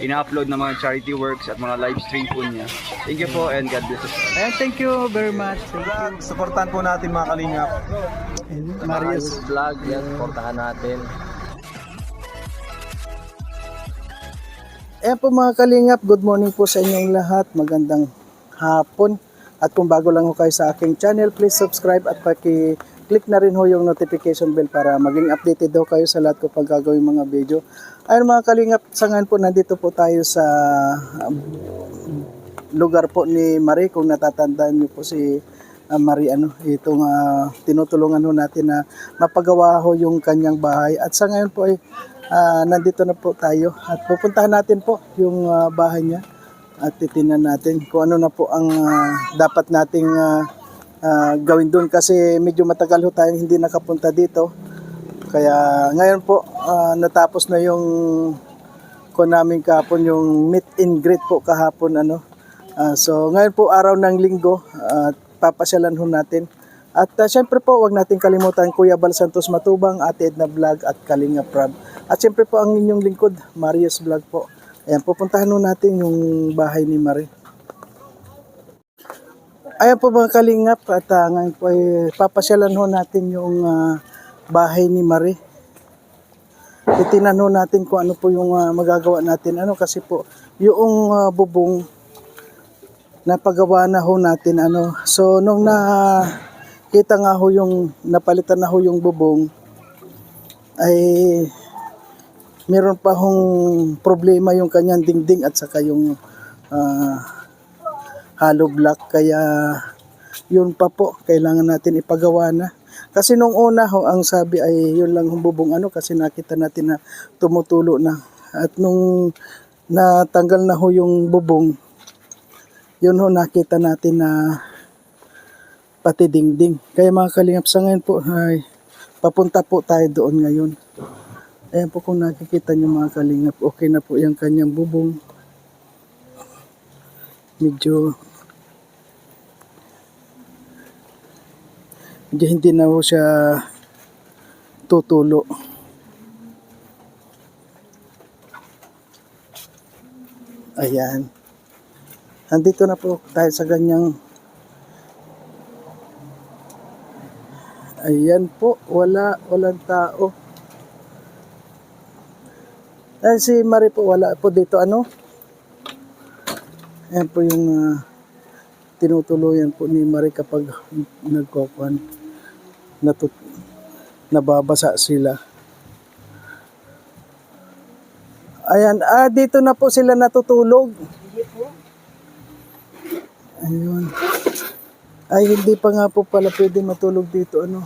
ina-upload na mga charity works at mga live stream po niya. Thank you po and God bless us. Ayan, thank you very much. Thank you. Supportan po natin mga kalingap. And Marius. vlog, yan, supportahan natin. Ayan po mga kalingap, good morning po sa inyong lahat. Magandang hapon. At kung bago lang ho kayo sa aking channel, please subscribe at paki-click na rin ho yung notification bell para maging updated ho kayo sa lahat ko pag gagawin mga video. Ayun mga kalingap, sa ngayon po nandito po tayo sa um, lugar po ni Marie. Kung natatandaan niyo po si uh, Marie, ano, itong ah, tinutulungan ho natin na mapagawa ho yung kanyang bahay. At sa ngayon po ay Ah, nandito na po tayo at pupuntahan natin po yung ah, bahay niya at titinan natin kung ano na po ang ah, dapat nating ah, ah, gawin doon kasi medyo matagal ho tayong hindi nakapunta dito kaya ngayon po ah, natapos na yung ko namin kahapon yung meet and greet po kahapon ano Ah, so ngayon po araw ng linggo at papasyalan ho natin at uh, syempre po, wag natin kalimutan Kuya Bal Santos Matubang, Ate Edna Vlog at Kalinga Prab. At syempre po ang inyong lingkod, Marius Vlog po. Ayan, pupuntahan ho natin yung bahay ni Marie. Ayan po mga kalingap at uh, ngayon po ay papasyalan ho natin yung ah, bahay ni Marie. Titinan ho natin kung ano po yung ah, magagawa natin. Ano kasi po, yung ah, bubong napagawa na ho natin ano. So nung na kita nga ho yung napalitan na ho yung bubong ay meron pa hong problema yung kanyang dingding at saka yung ah, hollow block kaya yun pa po kailangan natin ipagawa na kasi nung una ho ang sabi ay yun lang hong bubong ano kasi nakita natin na tumutulo na at nung natanggal na ho yung bubong yun ho nakita natin na pati dingding. Kaya mga kalingap sa ngayon po ay papunta po tayo doon ngayon. Ayan po kung nakikita nyo mga kalingap, okay na po yung kanyang bubong. Medyo medyo hindi na po siya tutulo. Ayan. Nandito na po tayo sa ganyang Ayan po, wala, walang tao. Ayan si Marie po, wala po dito, ano? Ayan po yung ah, tinutuluyan po ni Marie kapag nagkokuhan. Natut nababasa sila. Ayan, ah, dito na po sila natutulog. Ayun. Ay, hindi pa nga po pala pwede matulog dito, ano.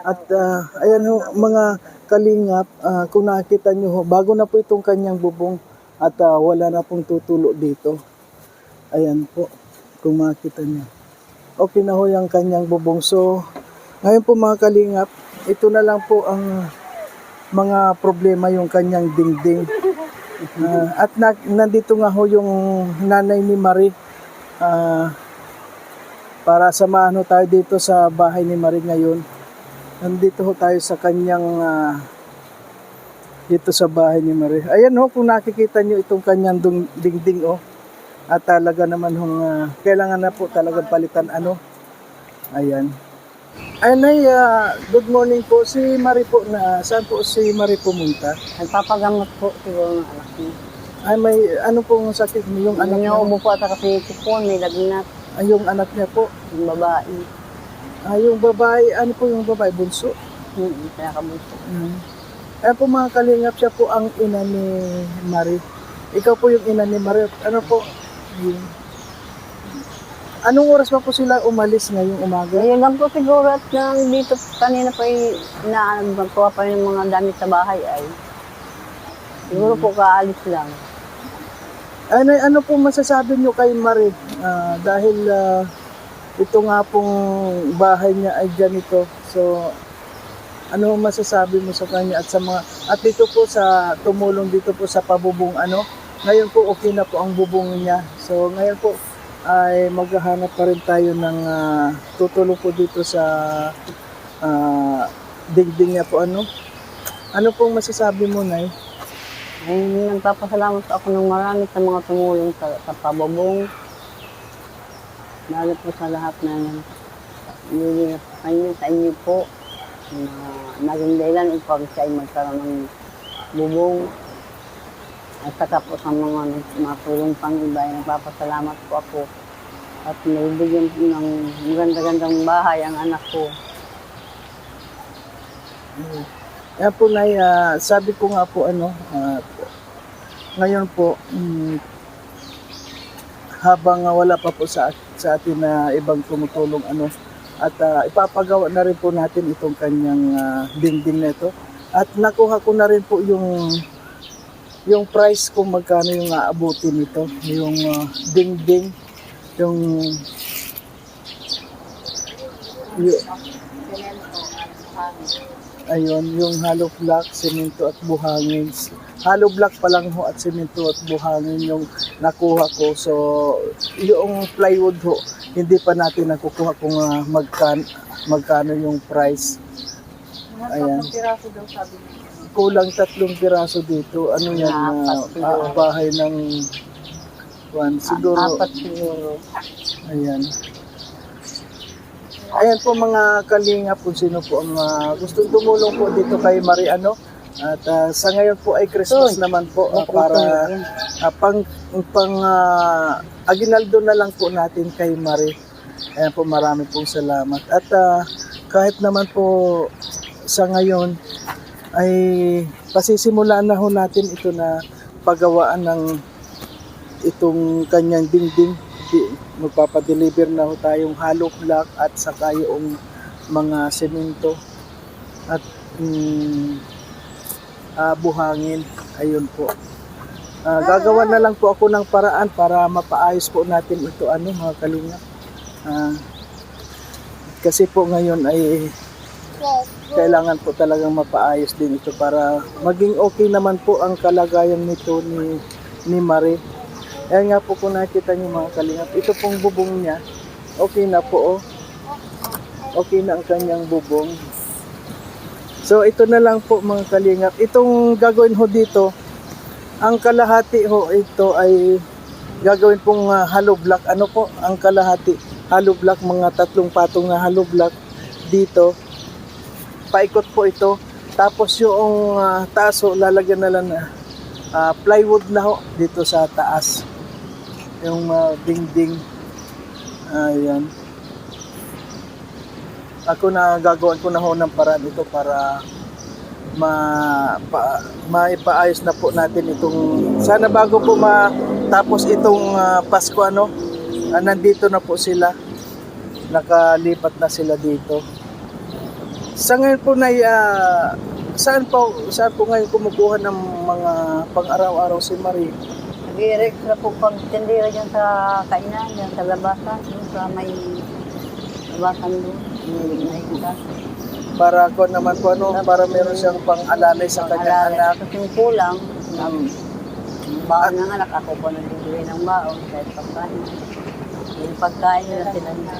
At, ah, ayan ho, mga kalingap, ah, kung nakita nyo ho, bago na po itong kanyang bubong at ah, wala na pong tutulo dito. Ayan po, kung makita nyo. Okay na ho yung kanyang bubong. So, ngayon po mga kalingap, ito na lang po ang mga problema yung kanyang dingding. Ah, at na, nandito nga ho yung nanay ni Marie. Ah, para samahan ho tayo dito sa bahay ni Marie ngayon. Nandito ho tayo sa kanyang ah, dito sa bahay ni Marie. Ayan ho, kung nakikita nyo itong kanyang dingding oh. At talaga naman hong ah, kailangan na po talaga palitan ano. Ayan. Ayan ay, ah, good morning po. Si Marie po na, saan po si Marie pumunta? Nagpapagamot po siguro ng anak niya. Ay may, ano pong sakit mo? Yung Ano anak niya niya? ubo po ata kasi tipon, may lagnat, Ay, yung anak niya po. yung babae. Ah, yung babae, ano po yung babae? Bunso? Hmm, pinakabunso. Mm. Ayan po mga kalingap, siya po ang ina ni Marie. Ikaw po yung ina ni Marie. Ano po? Yung... Anong oras pa po sila umalis ngayong umaga? Ngayon lang po siguro at nang dito kanina pa ay inaagagawa pa yung mga damit sa bahay ay. Siguro po kaalis lang. Ano, ano po masasabi nyo kay Marie? Ah, dahil ah, ito nga pong bahay niya ay ganito. So, ano masasabi mo sa kanya at sa mga at dito po sa tumulong dito po sa pabubong ano ngayon po okay na po ang bubong niya so ngayon po ay maghahanap pa rin tayo ng ah, tutulong po dito sa ah, dingding niya po ano ano pong masasabi mo Nay? Ay, nagpapasalamat ako ng marami sa mga tumulong sa, sa pababong. Lalo po sa lahat na nililin sa inyo, sa inyo po. Na naging dahilan upang siya ay magkaroon ng bubong. At saka po sa mga matulong pang iba ay nagpapasalamat po ako. At naibigyan po ng maganda-gandang bahay ang anak ko. Kaya po Nay, ah, sabi ko nga po ano, ah, ngayon po, mm, habang ah, wala pa po sa, sa atin na ibang tumutulong ano, at ah, ipapagawa na rin po natin itong kanyang ah, dingding na ito. At nakuha ko na rin po yung yung price kung magkano yung aabutin nito, yung ah, dingding, yung y- Ayun, yung hollow block, semento at buhangin. Hollow block pa lang ho at semento at buhangin yung nakuha ko. So, yung plywood ho, hindi pa natin nakukuha kung ah, magkan, magkano yung price. Ayan. Kulang tatlong piraso dito. Ano yan? Apat ah, siguro. ah, bahay ng one. Siguro, Apat siguro. Ayan. Ayan po mga kalinga po sino po ang ah, gustong tumulong po dito kay Mariano. At ah, sa ngayon po ay Christmas Uy, naman po ah, bakit para ah, pang pang ah, aginaldo na lang po natin kay Mari. Ayan po marami pong salamat. At ah, kahit naman po sa ngayon ay pasisimulan na ho natin ito na paggawaan ng itong kanyang dingding. Di- Magpapadeliver na ho tayong hollow block at saka yung mga semento at mm, ah, buhangin. Ayun po. Ah, gagawa na lang po ako ng paraan para mapaayos po natin ito ano mga kalinga. Ah, kasi po ngayon ay kailangan po talagang mapaayos din ito para maging okay naman po ang kalagayan nito ni ni Marie. Ayan nga po kung nakita niyo mga kalingap, ito pong bubong niya, okay na po oh. Okay na ang kanyang bubong. So ito na lang po mga kalingap. Itong gagawin ho dito, ang kalahati ho ito ay gagawin pong ah, hollow block. Ano po ang kalahati? Hollow block, mga tatlong patong na hollow block dito. Paikot po ito. Tapos yung ah, taas ho, lalagyan na lang na ah, plywood na ho dito sa taas. Yung ah, dingding. Ayan. Ako na gagawin ko na ho ng paraan ito para ma pa, maipaayos na po natin itong sana bago po matapos itong ah, Pasko ano ah, nandito na po sila nakalipat na sila dito sa ngayon po na saan po saan po ngayon kumukuha ng mga pang-araw-araw si Marie Nag-i-erect na po pag tindera dyan sa kainan, dyan sa labasan, dun sa may labasan doon. Nilig na isa. para ko naman po ano para meron siyang pang-alalay sa kanyang anak yung kulang, um, baon ng anak, ako po nagbibigay ng baon kahit pagkain. Yung pagkain ni nanay.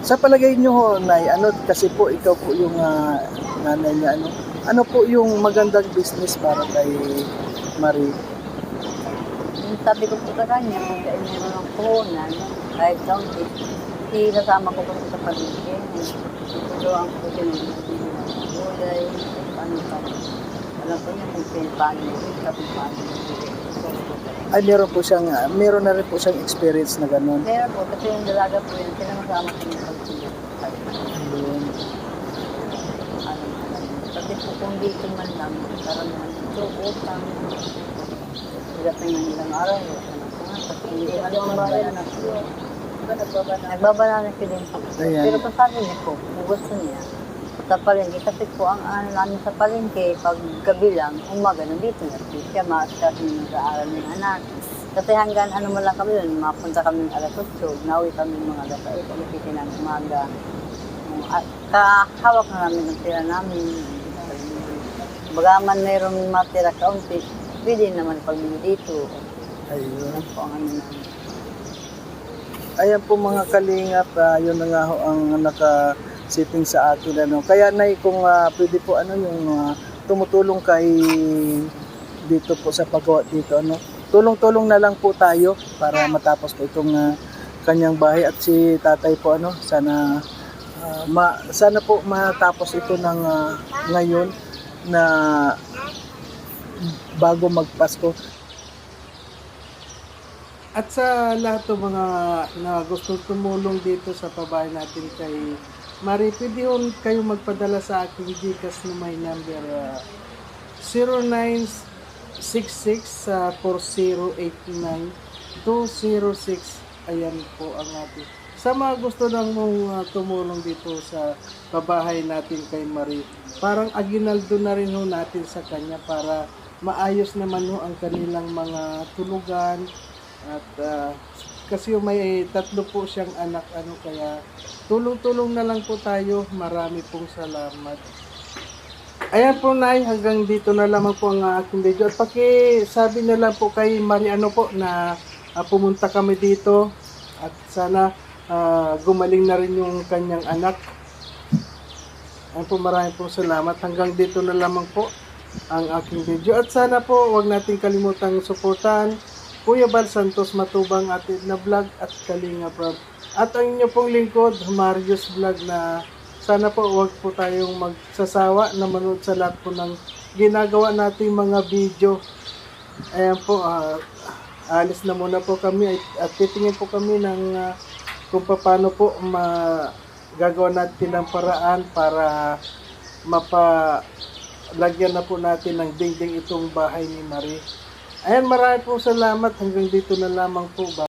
Sa palagay nyo ho, Nay, ano, kasi po ikaw po yung ah, nanay niya, ano, ano po yung magandang business para kay Marie? Yung sabi ko po sa kanya, kung kaya meron ng puhunan, kahit kaunti, isasama ko po sa palengke. Tuturuan ko siya ng gulay, paano pa. Alam ko niya kung paano kung paano. Ay, meron po siyang, ah, meron na rin po siyang experience na gano'n. Meron po, kasi yung dalaga po yun, sinasama ko yung pagsiya. Ayun. Ano, kasi po kung dito man lang, karamihan ito, utang. Pagdating ng ilang araw, utang na po nga. Kasi hindi bahay na Nagbabananas ko din po. Ayan. Pero kung sabi niya po, kung gusto niya, sa palengke, kasi po ang ano namin sa palengke, pag gabi lang, umaga, nandito na po siya, maaskas niya sa aral ng anak. Kasi hanggang ano mo lang kami yun, mapunta kami ng alas 8, nauwi kami ng mga alas 8, ulit ng umaga. Um, At kahawak na namin ng tira namin, bagaman mayroong matira kaunti, pwede naman pagbili dito. Ayun. Po ang ano namin. Ayan po mga kalingap, ah, yun na nga ho ang naka-sitting sa atin. Ano. Kaya na kung ah, pwede po ano yung ah, tumutulong kay dito po sa paggawa dito. Ano. Tulong-tulong na lang po tayo para matapos po itong ah, kanyang bahay at si tatay po ano sana ah, ma, sana po matapos ito ng ah, ngayon na bago magpasko at sa lahat ng mga na gusto tumulong dito sa pabahay natin kay Mari, pwede yun kayo magpadala sa aking Gcash na may number uh, 0966 sa 4089-206. Ayan po ang ating. Sa mga gusto nang mong uh, tumulong dito sa pabahay natin kay Marie, parang aginaldo na rin ho natin sa kanya para maayos naman ho ang kanilang mga tulugan, at ah, kasi may tatlo po siyang anak ano kaya tulong-tulong na lang po tayo. Marami pong salamat. Ayan po Nay, hanggang dito na lamang po ang aking video. At pakisabi na lang po kay Mariano po na ah, pumunta kami dito at sana ah, gumaling na rin yung kanyang anak. Ayan po, maraming po salamat. Hanggang dito na lamang po ang aking video. At sana po, wag natin kalimutang suportahan Kuya Bal Santos Matubang at na vlog at Kalinga Prab. At ang inyo pong lingkod, Marius Vlog na sana po wag po tayong magsasawa na manood sa lahat po ng ginagawa nating mga video. Ayan po, ah, alis na muna po kami at, titingin po kami ng ah, kung paano po magagawa natin ng paraan para mapalagyan na po natin ng dingding itong bahay ni Marie. Ayan, marami po salamat. Hanggang dito na lamang po ba.